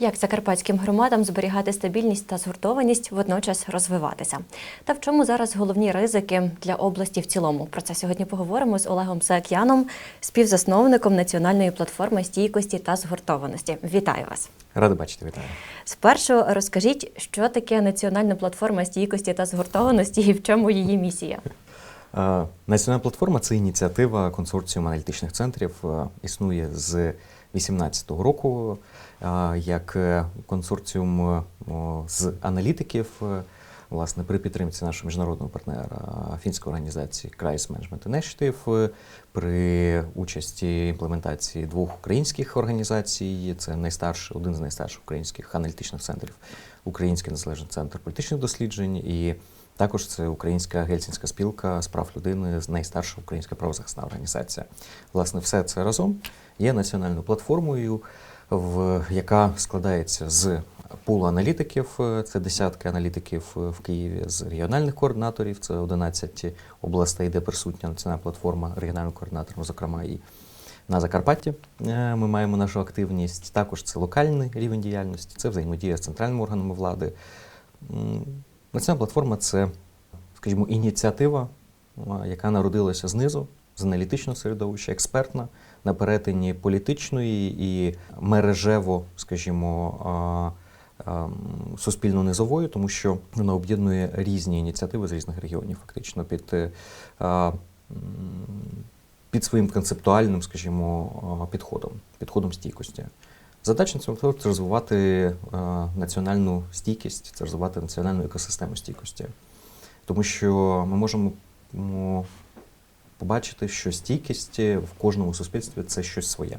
Як закарпатським громадам зберігати стабільність та згуртованість, водночас розвиватися? Та в чому зараз головні ризики для області в цілому? Про це сьогодні поговоримо з Олегом Саакяном, співзасновником національної платформи стійкості та згуртованості. Вітаю вас! Радий бачити, вітаю. Спершу розкажіть, що таке національна платформа стійкості та згуртованості і в чому її місія? Національна платформа це ініціатива консорціуму аналітичних центрів. Існує з 2018 року як е, консорціум е, з аналітиків. е, Власне, при підтримці нашого міжнародного партнера фінської організації Crisis Management Initiative, при участі імплементації двох українських організацій. Це найстарший, один з найстарших українських аналітичних центрів, Український незалежний центр політичних досліджень і також це Українська гельсінська спілка з прав людини, найстарша українська правозахисна організація. Власне, все це разом є національною платформою, в, яка складається з пулу аналітиків. е, Це десятки аналітиків е, в Києві, з регіональних координаторів. Це 11 областей, де присутня національна платформа регіонального координатора, зокрема і на Закарпатті е, ми маємо нашу активність. Також це локальний рівень діяльності, це взаємодія з центральними органами влади. Національна платформа це, скажімо, ініціатива, яка народилася знизу, з аналітичного середовища, експертна, на перетині політичної і мережево, скажімо, а, суспільно-низової, тому що вона об'єднує різні ініціативи з різних регіонів, фактично під, е, під своїм концептуальним, скажімо, підходом, підходом стійкості. Задача цього це розвивати національну стійкість, це розвивати національну екосистему стійкості. Тому що ми можемо побачити, що стійкість в кожному суспільстві це щось своє.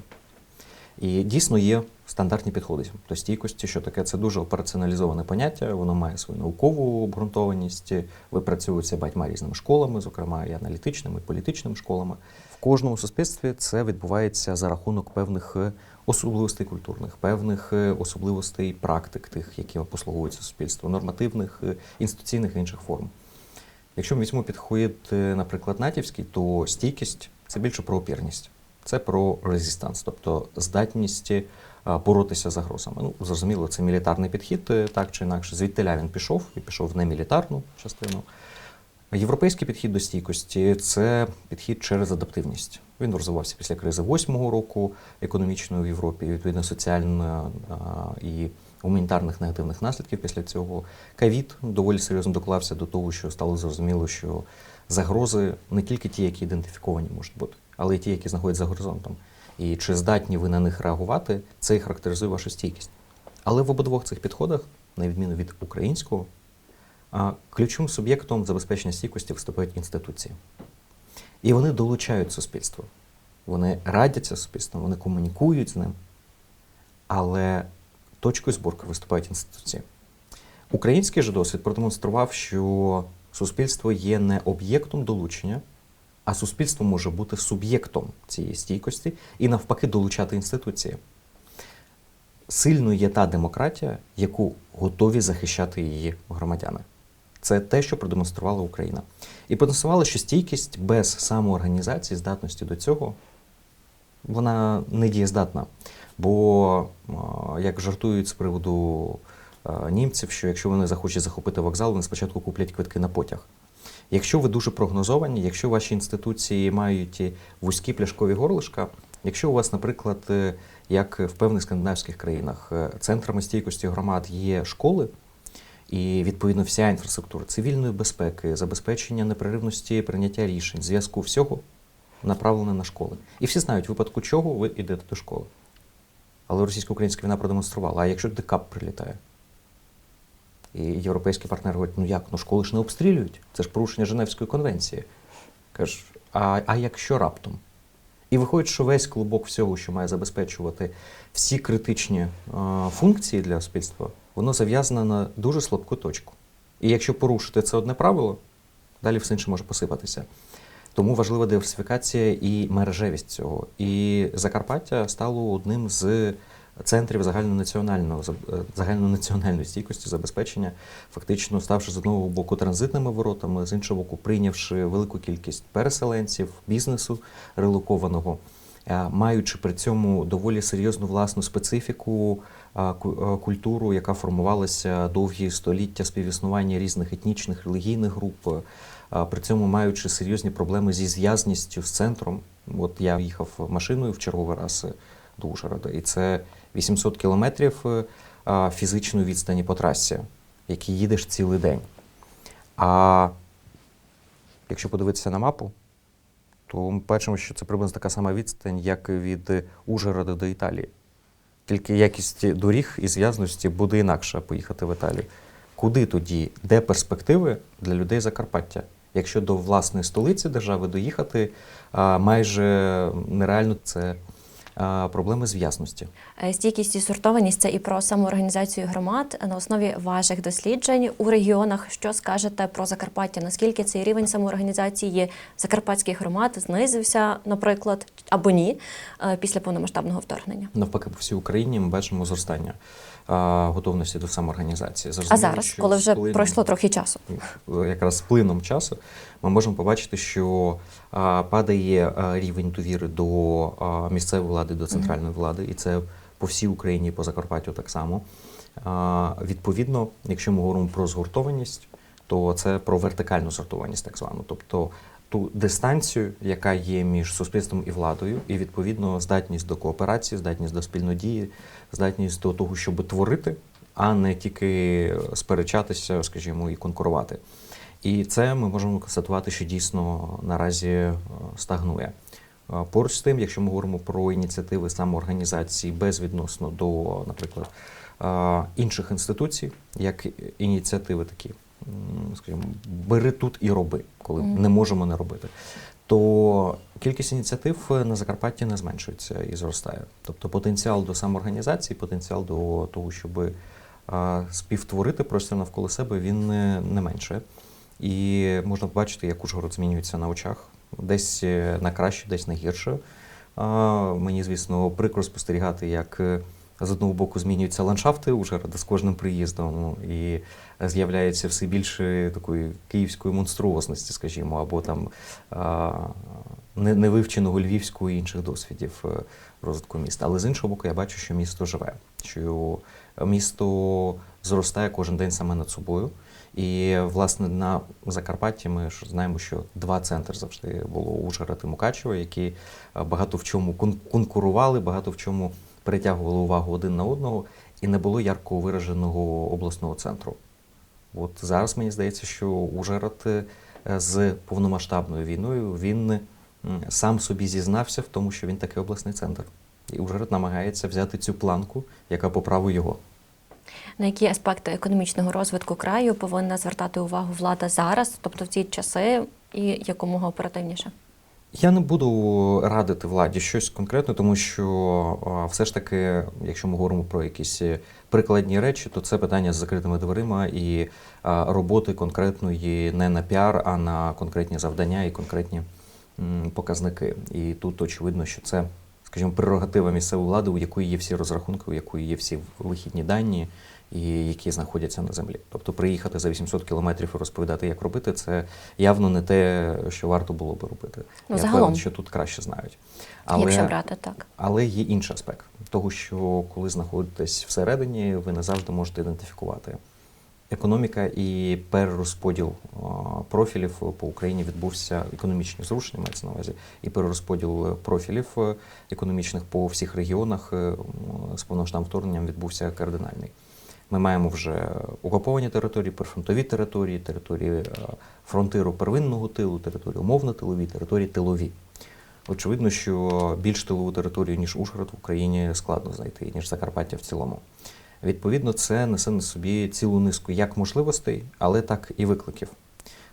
І дійсно є стандартні підходи до стійкості, що таке це дуже операціоналізоване поняття, воно має свою наукову обґрунтованість, випрацьовується багатьма різними школами, зокрема і аналітичними, і політичними школами. В кожному суспільстві це відбувається за рахунок певних особливостей культурних, певних особливостей практик, тих, які послуговуються суспільству, нормативних, інституційних і інших форм. Якщо ми візьмемо підхід, е, наприклад, натівський, то стійкість це більше про опірність, це про резистанс, тобто здатність е, боротися з загрозами. Ну, зрозуміло, це мілітарний підхід, е, так чи інакше. Звідтиля він пішов і пішов в немілітарну частину. Європейський підхід до стійкості це підхід через адаптивність. Він розвивався після кризи восьмого року економічної в Європі, відповідно соціально а, і гуманітарних негативних наслідків після цього. Ковід доволі серйозно доклався до того, що стало зрозуміло, що загрози не тільки ті, які ідентифіковані можуть бути, але й ті, які знаходяться за горизонтом. І чи здатні ви на них реагувати, це і характеризує вашу стійкість. Але в обидвох цих підходах, на відміну від українського, ключовим суб'єктом забезпечення стійкості виступають інституції. І вони долучають суспільство. Вони радяться суспільством, вони комунікують з ним. Але точкою зборки виступають інституції. Український же досвід продемонстрував, що суспільство є не об'єктом долучення, а суспільство може бути суб'єктом цієї стійкості і навпаки долучати інституції. Сильною є та демократія, яку готові захищати її громадяни. Це те, що продемонструвала Україна. І продемонструвала, що стійкість без самоорганізації, здатності до цього, вона не дієздатна. Бо, як жартують з приводу німців, що якщо вони захочуть захопити вокзал, вони спочатку куплять квитки на потяг. Якщо ви дуже прогнозовані, якщо ваші інституції мають вузькі пляшкові горлишка, якщо у вас, наприклад, е, як в певних скандинавських країнах, е, центрами стійкості громад є школи, і відповідно вся інфраструктура цивільної безпеки, забезпечення непреривності прийняття рішень, зв'язку всього направлена на школи. І всі знають, в випадку чого ви йдете до школи. Але російсько-українська війна продемонструвала, а якщо ДКАП прилітає? І європейські партнери говорять, ну як, ну школи ж не обстрілюють, це ж порушення Женевської конвенції. Кажеш, а, а якщо раптом? І виходить, що весь клубок всього, що має забезпечувати всі критичні е, функції для суспільства, воно зав'язане на дуже слабку точку. І якщо порушити це одне правило, далі все інше може посипатися. Тому важлива диверсифікація і мережевість цього. І Закарпаття стало одним з центрів загальнонаціонального е, загальнонаціональної стійкості забезпечення, фактично ставши з одного боку транзитними воротами, з іншого боку, прийнявши велику кількість переселенців, бізнесу релокованого, е, маючи при цьому доволі серйозну власну специфіку а, культуру, яка формувалася довгі століття співіснування різних етнічних релігійних груп, при цьому маючи серйозні проблеми зі зв'язністю з центром. От я їхав машиною в черговий раз до Ужгорода, і це 800 кілометрів е, фізичної відстані по трасі, який їдеш цілий день. А якщо подивитися на мапу, то ми бачимо, що це приблизно така сама відстань, як від Ужгорода до Італії. Тільки якість доріг і зв'язності буде інакша поїхати в Італію. Куди тоді? Де перспективи для людей Закарпаття? Якщо до власної столиці держави доїхати майже нереально це проблеми зв'язності. Е, Стійкість і сортованість це і про самоорганізацію громад на основі ваших досліджень у регіонах. Що скажете про Закарпаття? Наскільки цей рівень самоорганізації закарпатських громад знизився, наприклад, або ні, е, після повномасштабного вторгнення? Навпаки, по всій Україні ми бачимо зростання готовності до самоорганізації. А зараз, коли вже плином- пройшло трохи часу, якраз з плином часу, ми можемо побачити, що падає рівень довіри до місцевої влади, до центральної влади, і це по всій Україні, по Закарпаттю так само. Відповідно, якщо ми говоримо про згуртованість, то це про вертикальну згуртованість, так звану, тобто ту дистанцію, яка є між суспільством і владою, і відповідно здатність до кооперації, здатність до спільнодії, здатність до того, щоб творити, а не тільки сперечатися, скажімо, і конкурувати. І це ми можемо констатувати, що дійсно наразі е, стагнує. Е, Поруч з тим, якщо ми говоримо про ініціативи самоорганізації безвідносно до, наприклад, е, інших інституцій, як ініціативи такі, скажімо, бери тут і роби, коли Мгм. не можемо не робити, то кількість ініціатив на Закарпатті не зменшується і зростає. Тобто потенціал до самоорганізації, потенціал до того, щоб е, співтворити простір навколо себе, він не, не менше. І можна побачити, як Ужгород змінюється на очах. Десь е, на краще, десь на гірше. Мені, звісно, прикро спостерігати, як е, з одного боку змінюються ландшафти Ужгорода з кожним приїздом, ну, і з'являється все більше такої київської монструозності, скажімо, або там невивченого львівського і інших досвідів е, розвитку міста. Але з іншого боку, я бачу, що місто живе, що місто зростає кожен день саме над собою. І власне на Закарпатті ми ж знаємо, що два центри завжди було Ужгород і Мукачево, які е, багато в чому кон- конкурували, багато в чому притягували увагу один на одного, і не було ярко вираженого обласного центру. От зараз мені здається, що Ужгород е, з повномасштабною війною він сам собі зізнався в тому, що він такий обласний центр. І Ужгород намагається взяти цю планку, яка по праву його. на які аспекти економічного розвитку краю повинна звертати увагу влада зараз, тобто в ці часи, і якомога оперативніше? Я не буду радити владі щось конкретне, тому що все ж таки, якщо ми говоримо про якісь е, прикладні речі, то це питання з закритими дверима і роботи конкретної не на піар, а на конкретні завдання і конкретні показники. І тут очевидно, що це, скажімо, прерогатива місцевої влади, у якої є всі розрахунки, у якої є всі вихідні дані. І які знаходяться на землі. Тобто приїхати за 800 кілометрів і розповідати, як робити, це явно не те, що варто було би робити. Ну, Я загалом. певен, що тут краще знають. Якщо брати так. але є інший аспект того, що коли знаходитесь всередині, ви не завжди можете ідентифікувати. Економіка і перерозподіл профілів по Україні відбувся економічні зрушення, мається на увазі, і перерозподіл профілів е, економічних по всіх регіонах е, з повномасштабним вторгненням відбувся кардинальний. Ми маємо вже окуповані території, прифронтові території, території е, фронтиру первинного тилу, території умовно-тилові, території тилові. Очевидно, що більш тилову територію, ніж Ужгород в Україні складно знайти, ніж Закарпаття в цілому. Відповідно, це несе на собі цілу низку як можливостей, але так і викликів.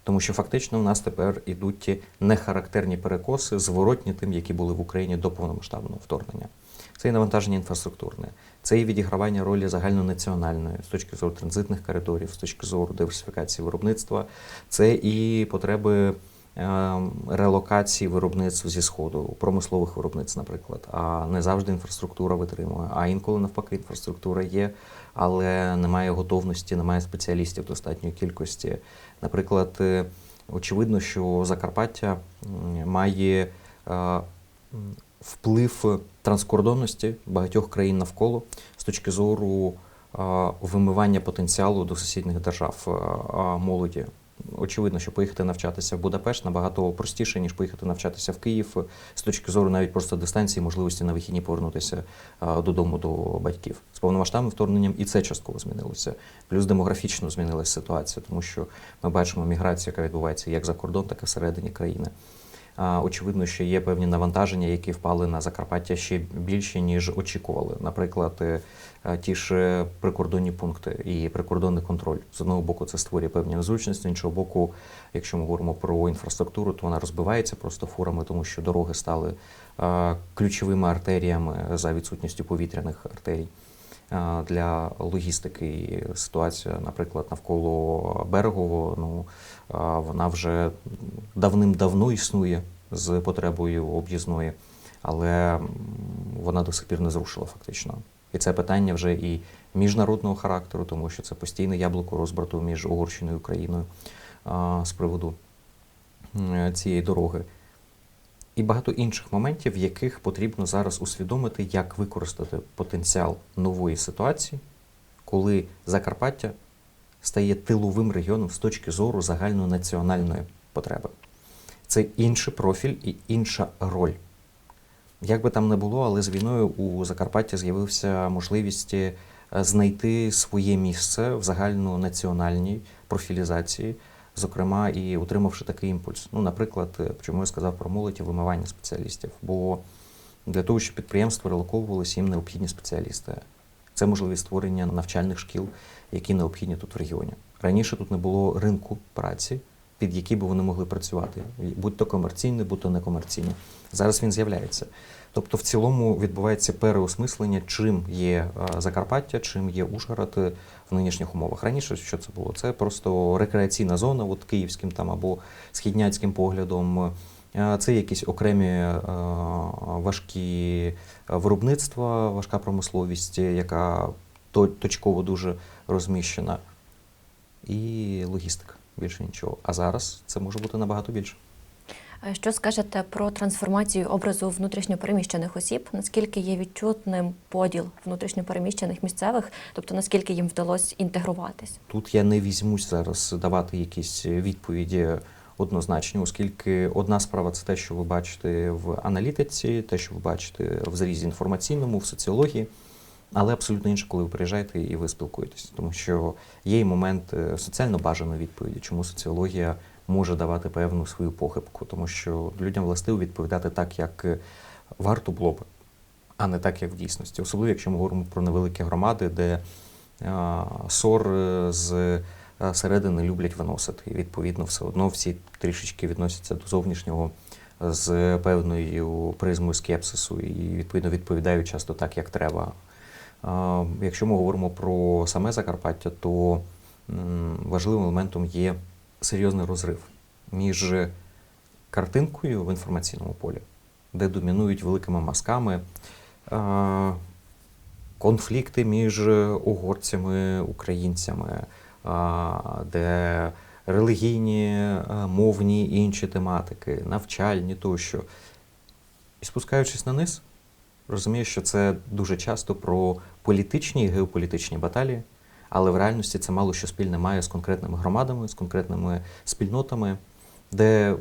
Тому що фактично в нас тепер ідуть ті нехарактерні перекоси, зворотні тим, які були в Україні до повномасштабного вторгнення. Це і навантаження інфраструктурне, це і відігравання ролі загальнонаціональної з точки зору транзитних коридорів, з точки зору диверсифікації виробництва, це і потреби е, релокації виробництв зі сходу, промислових виробництв, наприклад. А не завжди інфраструктура витримує. А інколи навпаки, інфраструктура є, але немає готовності, немає спеціалістів достатньої кількості. Наприклад, е, очевидно, що Закарпаття має е, вплив транскордонності багатьох країн навколо з точки зору вимивання потенціалу до сусідніх держав молоді. Очевидно, що поїхати навчатися в Будапешт набагато простіше, ніж поїхати навчатися в Київ з точки зору навіть просто дистанції, можливості на вихідні повернутися додому до батьків. З повномасштабним вторгненням і це частково змінилося. Плюс демографічно змінилася ситуація, тому що ми бачимо міграцію, яка відбувається як за кордон, так і всередині країни. Очевидно, що є певні навантаження, які впали на Закарпаття ще більше, ніж очікували. Наприклад, е, е, ті ж е, прикордонні пункти і прикордонний контроль. З одного боку, це створює певні незручності, з іншого боку, якщо ми говоримо про інфраструктуру, то вона розбивається просто фурами, тому що дороги стали ключовими артеріями за відсутністю повітряних артерій. е, Для логістики ситуація, наприклад, навколо берегового, ну вона вже давним-давно існує з потребою об'їзної, але вона до сих пір не зрушила фактично. І це питання вже і міжнародного характеру, тому що це постійне яблуко розбрату між Угорщиною і Україною з приводу цієї дороги. І багато інших моментів, в яких потрібно зараз усвідомити, як використати потенціал нової ситуації, коли Закарпаття стає тиловим регіоном з точки зору загальнонаціональної потреби. Це інший профіль і інша роль. Як би там не було, але з війною у Закарпатті з'явилася можливість е, знайти своє місце в загальнонаціональній профілізації, зокрема і утримавши такий імпульс. Ну, наприклад, е, чому я сказав про молодь і вимивання спеціалістів. Бо для того, щоб підприємства релоковувалися, їм необхідні спеціалісти. Це можливість створення навчальних шкіл, які необхідні тут в регіоні. Раніше тут не було ринку праці, під який би вони могли працювати, будь то комерційний, будь то некомерційний. Зараз він з'являється. Тобто, в цілому відбувається переосмислення, чим є е, Закарпаття, чим є Ужгород е, в нинішніх умовах. Раніше що це було? Це просто рекреаційна зона, от київським там або східняцьким поглядом. Е, Це якісь окремі важкі виробництва, важка промисловість, яка точково дуже розміщена, і логістика. Більше нічого. А зараз це може бути набагато більше. Е, Що скажете про трансформацію образу внутрішньопереміщених осіб? Наскільки є відчутним поділ внутрішньопереміщених місцевих, тобто наскільки їм вдалося інтегруватись? Тут я не візьмусь зараз давати якісь відповіді однозначні, оскільки одна справа це те, що ви бачите в аналітиці, те, що ви бачите в зарізі інформаційному, в соціології. Але абсолютно інше, коли ви приїжджаєте і ви спілкуєтесь, тому що є і момент е, соціально бажаної відповіді, чому соціологія може давати певну свою похибку, тому що людям властиво відповідати так, як е, варто було б, а не так, як в дійсності. Особливо, якщо ми говоримо про невеликі громади, де а, ссор е, з е, середини люблять виносити. І відповідно, все одно всі трішечки відносяться до зовнішнього з певною призмою скепсису і відповідно відповідають часто так, як треба. Якщо ми говоримо про саме Закарпаття, то важливим елементом є серйозний розрив між картинкою в інформаційному полі, де домінують великими мазками конфлікти між угорцями, українцями, де релігійні, мовні і інші тематики, навчальні тощо. І спускаючись на низ, розумієш, що це дуже часто про політичні і геополітичні баталії, але в реальності це мало що спільне має з конкретними громадами, з конкретними спільнотами, де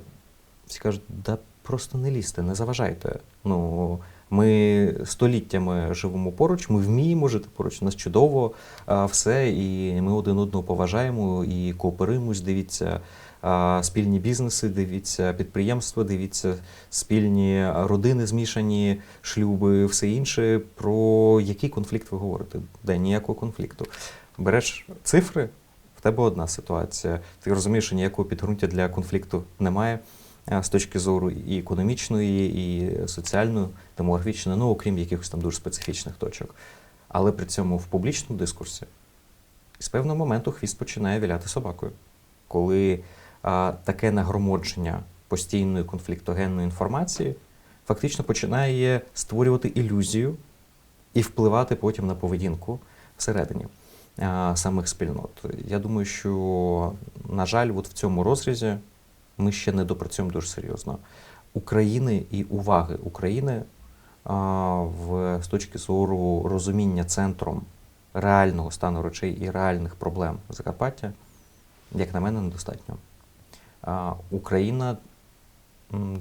всі кажуть, да просто не лізьте, не заважайте. Ну, ми століттями живемо поруч, ми вміємо жити поруч, у нас чудово все, і ми один одного поважаємо і кооперуємось, дивіться. Спільні бізнеси, дивіться підприємства, дивіться спільні родини, змішані шлюби, все інше. Про який конфлікт ви говорите? Де ніякого конфлікту. Береш цифри, в тебе одна ситуація. Ти розумієш, що ніякого підґрунтя для конфлікту немає з точки зору і економічної, і соціальної, демографічної, ну окрім якихось там дуже специфічних точок. Але при цьому в публічному дискурсі з певного моменту хвіст починає віляти собакою. Коли а, таке нагромодження постійної конфліктогенної інформації фактично починає створювати ілюзію і впливати потім на поведінку всередині самих спільнот. Я думаю, що, на жаль, от в цьому розрізі ми ще не допрацюємо дуже серйозно. України і уваги України в, з точки зору розуміння центром реального стану речей і реальних проблем Закарпаття, як на мене, недостатньо. Україна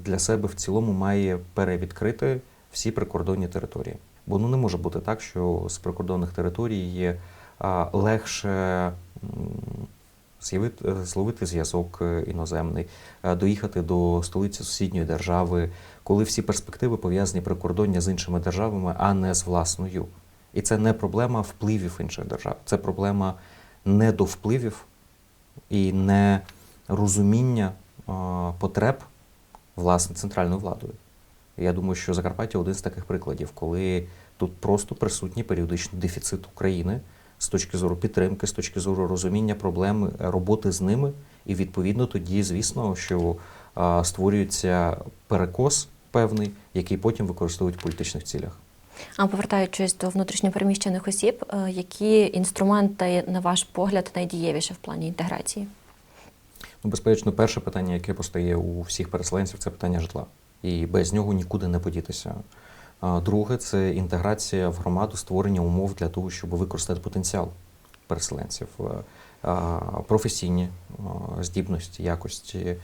для себе в цілому має перевідкрити всі прикордонні території. Бо ну не може бути так, що з прикордонних територій є легше зловити зв'язок е, іноземний, доїхати до столиці сусідньої держави, коли всі перспективи пов'язані прикордоння з іншими державами, а не з власною. І це не проблема впливів інших держав, це проблема недовпливів і не розуміння е, потреб власне центральною владою. Я думаю, що Закарпаття один з таких прикладів, коли тут просто присутній періодичний дефіцит України з точки зору підтримки, з точки зору розуміння проблем, е, роботи з ними, і відповідно тоді, звісно, що створюється перекос певний, який потім використовують в політичних цілях. А повертаючись до внутрішньопереміщених осіб, е, які інструменти, на ваш погляд, найдієвіші в плані інтеграції? Ну, безперечно, перше питання, яке постає у всіх переселенців, це питання житла. І без нього нікуди не подітися. Друге це інтеграція в громаду, створення умов для того, щоб використати потенціал переселенців, Е, професійні здібності, якості.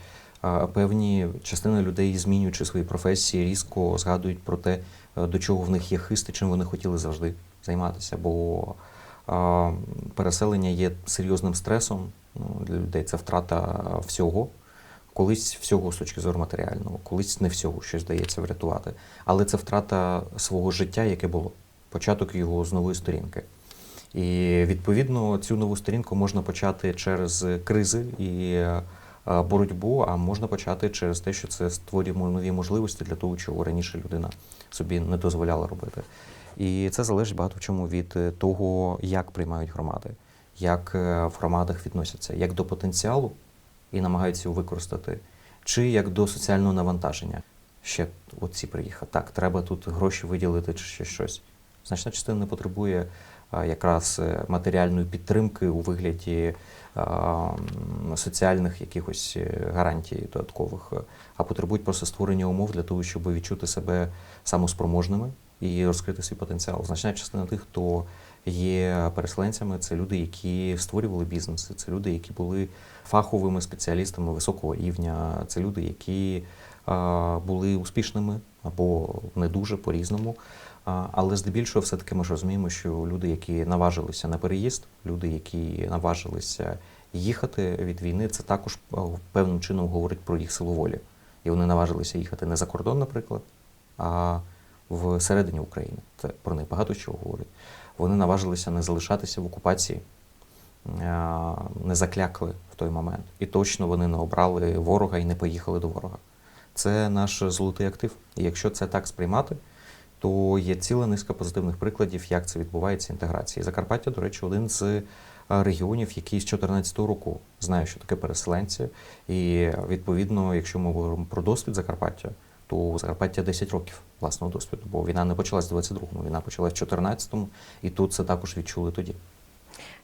Певні частина людей, змінюючи свої професії, різко згадують про те, е, до чого в них є хист і чим вони хотіли завжди займатися. Бо переселення є серйозним стресом ну, для людей. Це втрата всього. Колись всього з точки зору матеріального, колись не всього щось вдається врятувати. Але це втрата свого життя, яке було, початок його з нової сторінки. І відповідно цю нову сторінку можна почати через кризи і е, боротьбу, а можна почати через те, що це створює нові можливості для того, чого раніше людина собі не дозволяла робити. І це залежить багато в чому від е, того, як приймають громади, як е, в громадах відносяться, як до потенціалу і намагаються його використати, чи як до соціального навантаження. Ще оці приїхати. Так, треба тут гроші виділити чи ще щось. Значна частина не потребує а, якраз е, матеріальної підтримки у вигляді а, соціальних якихось е, гарантій додаткових, е, а потребують просто створення умов для того, щоб відчути себе самоспроможними і розкрити свій потенціал. Значна частина тих, хто є переселенцями, це люди, які створювали бізнеси, це люди, які були фаховими спеціалістами високого рівня, це люди, які були успішними або не дуже по-різному. Але здебільшого, все-таки ми ж розуміємо, що люди, які наважилися на переїзд, люди, які наважилися їхати від війни, це також певним чином говорить про їх силу волі. І вони наважилися їхати не за кордон, наприклад, а всередині України. Це про них багато чого говорить. Вони наважилися не залишатися в окупації, не заклякли в той момент. І точно вони не обрали ворога і не поїхали до ворога. Це наш золотий актив. І якщо це так сприймати, то є ціла низка позитивних прикладів, як це відбувається інтеграція. І Закарпаття, до речі, один з е, регіонів, який з 2014 року знає, що таке переселенці. І відповідно, якщо ми говоримо про досвід Закарпаття, то Закарпаття 10 років власного досвіду, бо війна не почалась в 22-му, війна почалась в 14-му, і тут це також відчули тоді.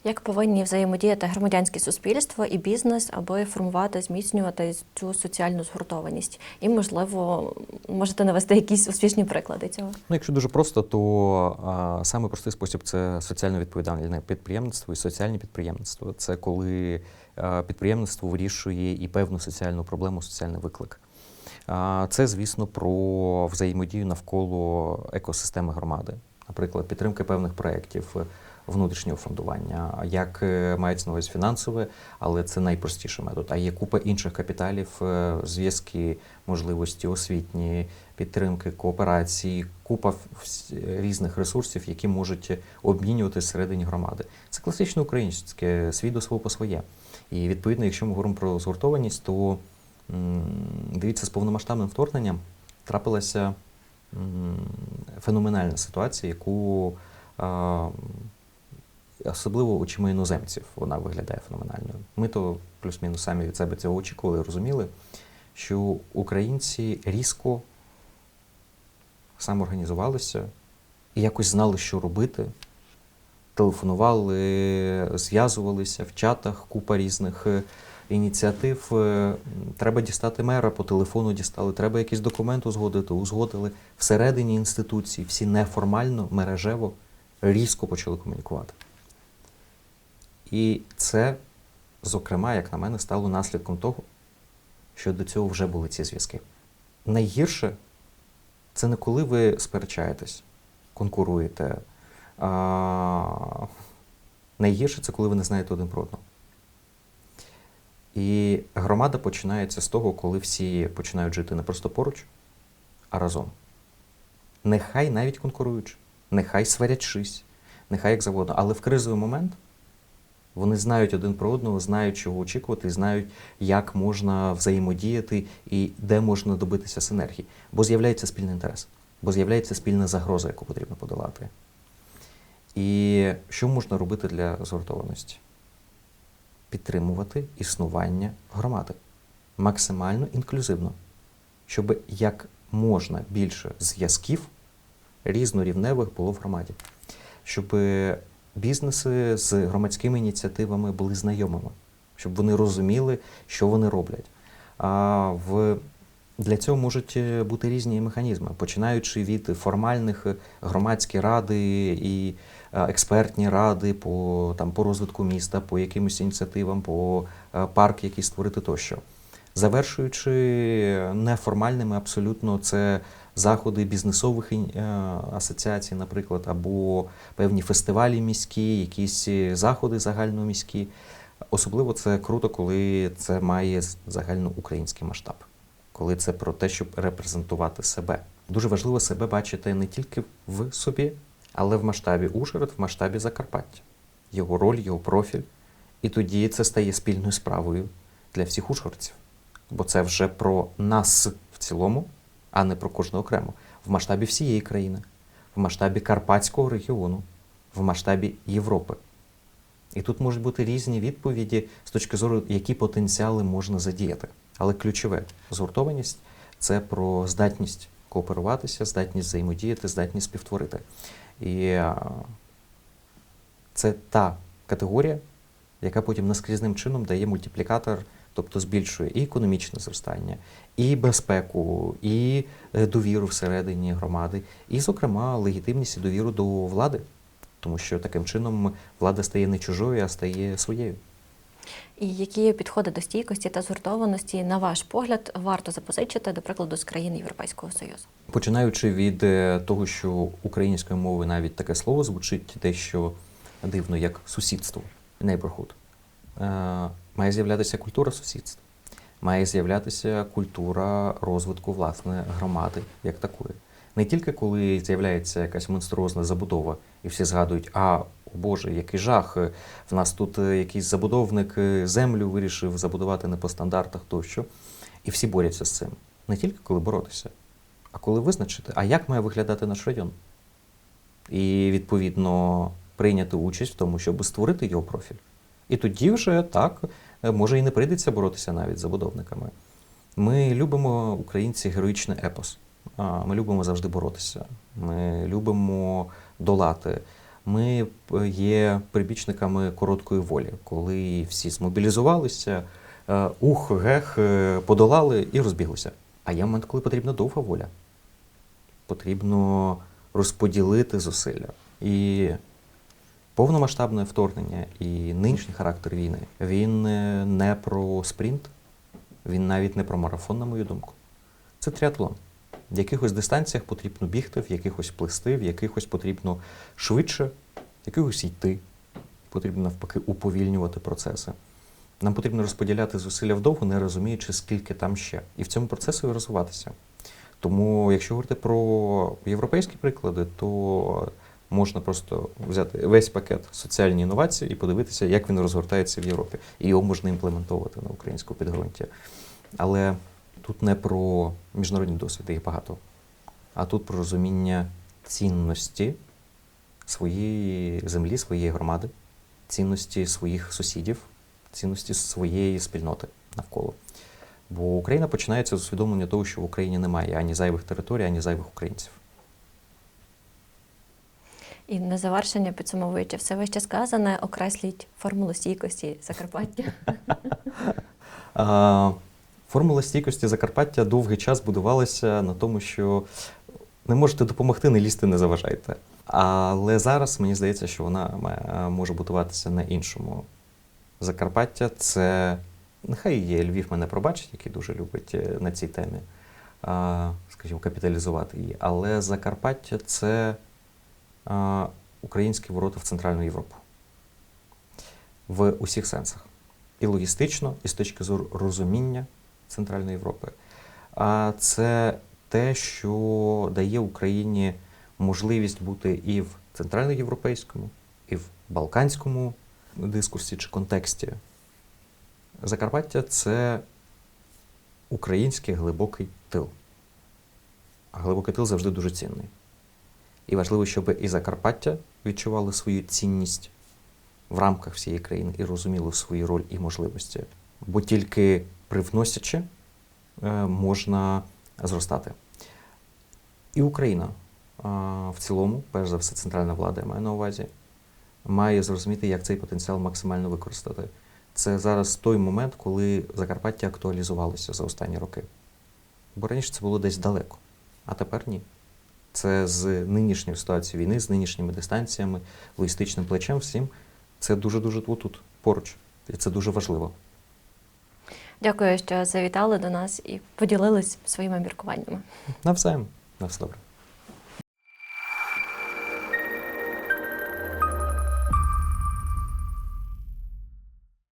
Як повинні взаємодіяти громадянське суспільство і бізнес, аби формувати, зміцнювати цю соціальну згуртованість? І, можливо, можете навести якісь успішні приклади цього? Ну, якщо дуже просто, то а, саме простий спосіб це соціально відповідальне підприємництво і соціальне підприємництво. Це коли а, підприємництво вирішує і певну соціальну проблему, соціальний виклик. Це, звісно, про взаємодію навколо екосистеми громади, наприклад, підтримки певних проєктів. Внутрішнього фондування, як е, мається на увазі фінансове, але це найпростіший метод. А є купа інших капіталів, е, зв'язки, можливості освітні, підтримки, кооперації, купа різних ресурсів, які можуть обмінювати всередині громади. Це класично українське, свій до свого по своє. І відповідно, якщо ми говоримо про згуртованість, то дивіться, з повномасштабним вторгненням трапилася феноменальна ситуація, яку особливо очима іноземців вона виглядає феноменальною. Ми то плюс-мінус самі від себе цього очікували, розуміли, що українці різко самоорганізувалися і якось знали, що робити. Телефонували, зв'язувалися в чатах, купа різних е, ініціатив. Е, Треба дістати мера, по телефону дістали, треба якийсь документ узгодити, узгодили. Всередині інституції всі неформально, мережево, різко почали комунікувати. І це, зокрема, як на мене, стало наслідком того, що до цього вже були ці зв'язки. Найгірше це не коли ви сперечаєтесь, конкуруєте. А, найгірше це коли ви не знаєте один про одного. І громада починається з того, коли всі починають жити не просто поруч, а разом. Нехай навіть конкуруючи, нехай сварячись, нехай як завгодно. Але в кризовий момент вони знають один про одного, знають, чого очікувати, знають, як можна взаємодіяти і де можна добитися синергії. Бо з'являється спільний інтерес, бо з'являється спільна загроза, яку потрібно подолати. І що можна робити для згуртованості? Підтримувати існування громади. Максимально інклюзивно, щоб як можна більше зв'язків різнорівневих було в громаді, щоб бізнеси з громадськими ініціативами були знайомими, щоб вони розуміли, що вони роблять. А в для цього можуть е, бути різні механізми, починаючи від формальних е, громадські ради і е, експертні ради по, там, по розвитку міста, по якимось ініціативам, по е, парк, який створити тощо. Завершуючи неформальними, абсолютно це заходи бізнесових е, асоціацій, наприклад, або певні фестивалі міські, якісь е, заходи загальноміські. Особливо це круто, коли це має загальноукраїнський масштаб, коли це про те, щоб репрезентувати себе. Дуже важливо себе бачити не тільки в собі, але в масштабі Ужгород, в масштабі Закарпаття, його роль, його профіль. І тоді це стає спільною справою для всіх ужгородців. Бо це вже про нас в цілому, а не про кожного окремо. В масштабі всієї країни, в масштабі Карпатського регіону, в масштабі Європи. І тут можуть бути різні відповіді з точки зору, які потенціали можна задіяти. Але ключове згуртованість це про здатність кооперуватися, здатність взаємодіяти, здатність співтворити. І це та категорія, яка потім наскрізним чином дає мультиплікатор, тобто збільшує і економічне зростання, і безпеку, і е, довіру всередині громади, і, зокрема, легітимність і довіру до влади. Тому що таким чином влада стає не чужою, а стає своєю. І які підходи до стійкості та згуртованості, на ваш погляд, варто запозичити, до прикладу, з країн Європейського Союзу? Починаючи від е, того, що українською мовою навіть таке слово звучить дещо дивно, як сусідство, neighborhood, е, має з'являтися культура сусідства, має з'являтися культура розвитку власне громади як такої. Не тільки коли з'являється якась монструозна забудова, і всі згадують, а о Боже, який жах, е, в нас тут е, якийсь забудовник е, землю вирішив забудувати не по стандартах тощо. І всі борються з цим. Не тільки коли боротися, а коли визначити, а як має виглядати наш район. І відповідно прийняти участь в тому, щоб створити його профіль. І тоді вже так, може і не прийдеться боротися навіть з забудовниками. Ми любимо українці героїчний епос. Ми любимо завжди боротися. Ми любимо долати. Ми е, є прибічниками короткої волі, коли всі змобілізувалися, е, ух, гех, е, подолали і розбіглися. А є момент, коли потрібна довга воля. Потрібно розподілити зусилля. І повномасштабне вторгнення і нинішній характер війни він не про спринт, він навіть не про марафон, на мою думку. Це тріатлон. В якихось дистанціях потрібно бігти, в якихось плисти, в якихось потрібно швидше, в якихось йти. Потрібно навпаки уповільнювати процеси. Нам потрібно розподіляти зусилля вдовго, не розуміючи, скільки там ще. І в цьому процесі розвиватися. Тому, якщо говорити про європейські приклади, то можна просто взяти весь пакет соціальні інновації і подивитися, як він розгортається в Європі. І його можна імплементовувати на українську підґрунті. Але тут не про міжнародні досвіди, їх багато, а тут про розуміння цінності своєї землі, своєї громади, цінності своїх сусідів, цінності своєї спільноти навколо. Бо Україна починається з усвідомлення того, що в Україні немає ані зайвих територій, ані зайвих українців. І на завершення, підсумовуючи все вище сказане, окресліть формулу стійкості Закарпаття. Формула стійкості Закарпаття довгий час будувалася на тому, що не можете допомогти, не лізти, не заважайте. Але зараз мені здається, що вона може будуватися на іншому. Закарпаття це нехай є Львів мене пробачить, який дуже любить е, на цій темі, скажімо, капіталізувати її. Але Закарпаття це українські ворота в Центральну Європу в усіх сенсах. І логістично, і з точки зору розуміння Центральної Європи. А це те, що дає Україні можливість бути і в центральноєвропейському, і в балканському дискурсі чи контексті. Закарпаття це український глибокий тил. А глибокий тил завжди дуже цінний. І важливо, щоб і Закарпаття відчувало свою цінність в рамках всієї країни і розуміло свою роль і можливості. Бо тільки привносячи е, можна зростати. І Україна в цілому, перш за все, центральна влада, я маю на увазі, має зрозуміти, як цей потенціал максимально використати. Це зараз той момент, коли Закарпаття актуалізувалося за останні роки. Бо раніше це було десь далеко, а тепер ні. Це з нинішньою ситуацією війни, з нинішніми дистанціями, логістичним плечем, всім. Це дуже-дуже тут, поруч. І це дуже важливо. Дякую, що завітали до нас і поділились своїми міркуваннями. Навзаєм. На все добре.